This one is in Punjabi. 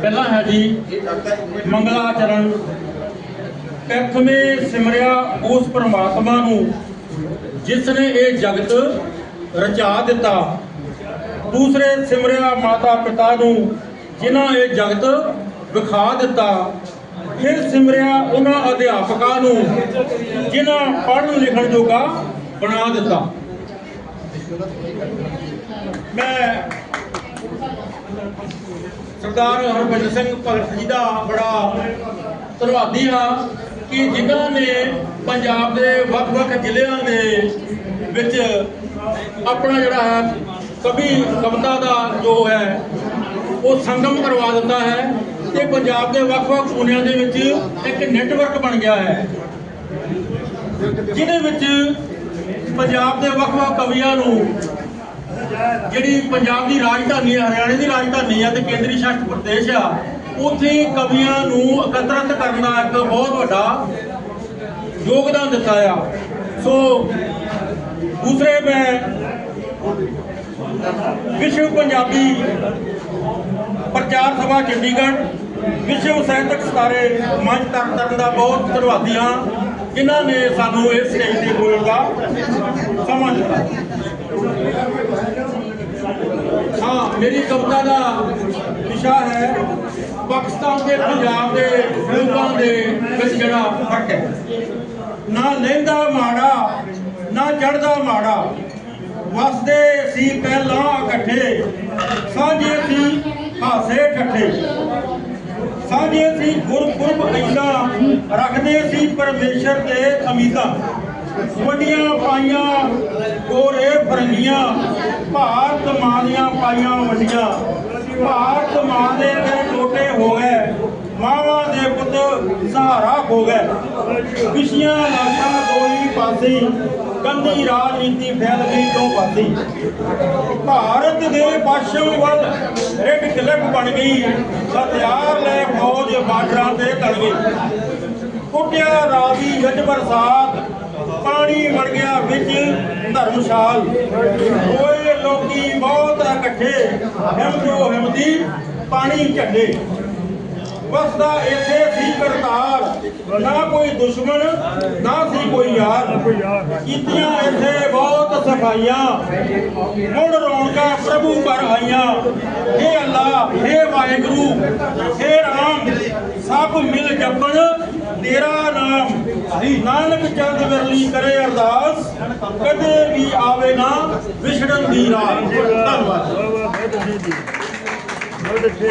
ਪਹਿਲਾ ਹੈ ਜੀ ਮੰਗਲਾਚਰਨ ਪ੍ਰਥਮੇ ਸਿਮਰਿਆ ਉਸ ਪ੍ਰਮਾਤਮਾ ਨੂੰ ਜਿਸ ਨੇ ਇਹ ਜਗਤ ਰਚਾ ਦਿੱਤਾ। ਦੂਸਰੇ ਸਿਮਰਿਆ ਮਾਤਾ ਪਿਤਾ ਨੂੰ ਜਿਨ੍ਹਾਂ ਇਹ ਜਗਤ ਵਿਖਾ ਦਿੱਤਾ। ਫਿਰ ਸਿਮਰਿਆ ਉਹਨਾਂ ਅਧਿਆਪਕਾਂ ਨੂੰ, ਜਿਨ੍ਹਾਂ ਪੜ੍ਹਨ ਲਿਖਣ ਜੋਗਾ ਬਣਾ ਦਿੱਤਾ। ਮੈਂ ਸਰਦਾਰ ਹਰਭਜਨ ਸਿੰਘ ਭਗਤ ਜੀ ਦਾ ਬੜਾ ਧੰਨਵਾਦੀ ਹਾਂ ਕਿ ਜਿਨ੍ਹਾਂ ਨੇ ਪੰਜਾਬ ਦੇ ਵੱਖ-ਵੱਖ ਜ਼ਿਲ੍ਹਿਆਂ ਦੇ ਵਿੱਚ ਆਪਣਾ ਜਿਹੜਾ ਹੈ ਕਵੀ ਕਵਿਤਾ ਦਾ ਜੋ ਹੈ, ਉਹ ਸੰਗਮ ਕਰਵਾ ਦਿੱਤਾ ਹੈ। ਤੇ ਪੰਜਾਬ ਦੇ ਵੱਖ-ਵੱਖ ਕੋਨਿਆਂ ਦੇ ਵਿੱਚ ਇੱਕ ਨੈਟਵਰਕ ਬਣ ਗਿਆ ਹੈ। ਜਿਹਦੇ ਵਿੱਚ ਪੰਜਾਬ ਦੇ ਵੱਖ-ਵੱਖ ਕਵੀਆਂ ਨੂੰ ਜਿਹੜੀ ਪੰਜਾਬ ਦੀ ਰਾਜਧਾਨੀ ਹਰਿਆਣੇ ਦੀ ਰਾਜਧਾਨੀ ਆ ਤੇ ਕੇਂਦਰੀ ਸ਼ਾਸਤ ਪ੍ਰਦੇਸ਼ ਆ, ਉੱਥੇ ਕਵੀਆਂ ਨੂੰ ਇਕੱਤਰਿਤ ਕਰਨ ਦਾ ਇੱਕ ਬਹੁਤ ਵੱਡਾ ਯੋਗਦਾਨ ਦਿੱਤਾ ਆ। ਸੋ ਦੂਸਰੇ ਮੈਂ ਵਿਸ਼ਵ ਪੰਜਾਬੀ ਪ੍ਰਚਾਰ ਸਭਾ ਚੰਡੀਗੜ੍ਹ, ਵਿਸ਼ਵ ਸਾਹਿਤਕ ਸਤਾਰੇ ਮੰਚ ਤੱਕ ਕਰਨ ਦਾ ਬਹੁਤ ਧੰਨਵਾਦੀ ਹਾਂ, ਜਿਨ੍ਹਾਂ ਨੇ ਸਾਨੂੰ ਇਸ ਸਟੇਜ ਤੇ ਬੋਲਣ ਦਾ ਸਮਾਂ ਦਿੱਤਾ। ਹਾਂ, ਮੇਰੀ ਕਵਿਤਾ ਦਾ ਵਿਸ਼ਾ ਹੈ, ਪਾਕਿਸਤਾਨ ਤੇ ਪੰਜਾਬ ਦੇ, ਲੋਕਾਂ ਦੇ ਵਿੱਚ ਜਿਹੜਾ ਫ਼ਰਕ ਹੈ। ਨਾ ਲਹਿੰਦਾ ਮਾੜਾ, ਨਾ ਚੜਦਾ ਮਾੜਾ ਵਸਦੇ ਸੀ ਪਹਿਲਾਂ ਇਕੱਠੇ, ਸਾਂਝੇ ਸੀ ਹਾਸੇ ਠੱਠੇ। ਸਾਂਝੇ ਸੀ ਗੁਰਪੁਰਬ ਐਨਾ, ਰੱਖਦੇ ਸੀ ਪਰਮੇਸ਼ਰ ਤੇ ਅਮੀਦਾਂ। ਵੱਡੀਆਂ ਪਾਈਆਂ, ਗੋਰੇ ਫਰੰਗੀਆਂ, ਭਾਰਤ ਮਾਂ ਦੀਆਂ ਪਾਈਆਂ ਵੱਡੀਆਂ। ਭਾਰਤ ਮਾਂ ਦੇ ਤੇ ਟੋਟੇ ਹੋ ਗਏ। ਮਾਵਾਂ ਦੇ ਸਹਾਰਾ ਹੋ ਗਏ ਵਿਸ਼ੀਆਂ ਲਾਸ਼ਾਂ ਦੋਈ ਪਾਸੇ, ਗੰਦੀ ਰਾਜਨੀਤੀ ਫੈਲ ਗਈ ਦੋ ਪਾਸੇ। ਭਾਰਤ ਦੇ ਪੱਛਮ ਵੱਲ ਰੈੱਡ ਕਲਿੱਪ ਬਣ ਗਈ, ਹਥਿਆਰ ਲੈ ਫੌਜ ਬਾਰਡਰਾਂ ਤੇ ਤਲ ਗਈ। ਕੁੱਟਿਆ ਰਾਵੀ ਵਿੱਚ ਬਰਸਾਤ, ਪਾਣੀ ਵੜ ਗਿਆ ਵਿੱਚ ਧਰਮਸ਼ਾਲ। ਓਏ ਲੋਕੀ ਬਹੁਤ ਇਕੱਠੇ ਹਿਮਦੋ ਹਿਮਦੀ ਪਾਣੀ ਝੱਡੇ। ਵਸਦਾ ਇੱਥੇ ਕਰਤਾਰ, ਨਾ ਕੋਈ ਦੁਸ਼ਮਣ, ਨਾ ਸੀ ਕੋਈ ਯਾਰ। ਕੀਤੀਆਂ ਇੱਥੇ ਬਹੁਤ ਸਫਾਈਆਂ ਹੁਣ ਰੌਣਕਾਂ ਪ੍ਰਭੂ ਘਰ ਆਈਆਂ। ਏ ਅੱਲਾ ਏ ਵਾਹਿਗੁਰੂ ਏ ਰਾਮ, ਸਭ ਮਿਲ ਜਪਣ, ਤੇਰਾ ਨਾਮ ਨਾਨਕ ਚੰਦ ਵਿਰਲੀ ਕਰੇ ਅਰਦਾਸ। ਕਦੇ ਵੀ ਆਵੇ ਨਾ ਵਿਛੜਨ ਦੀ ਰਾਤ ਧੰਨਵਾਦ। ਬਹੁਤ ਅੱਛੇ ਬਹੁਤ ਅੱਛੇ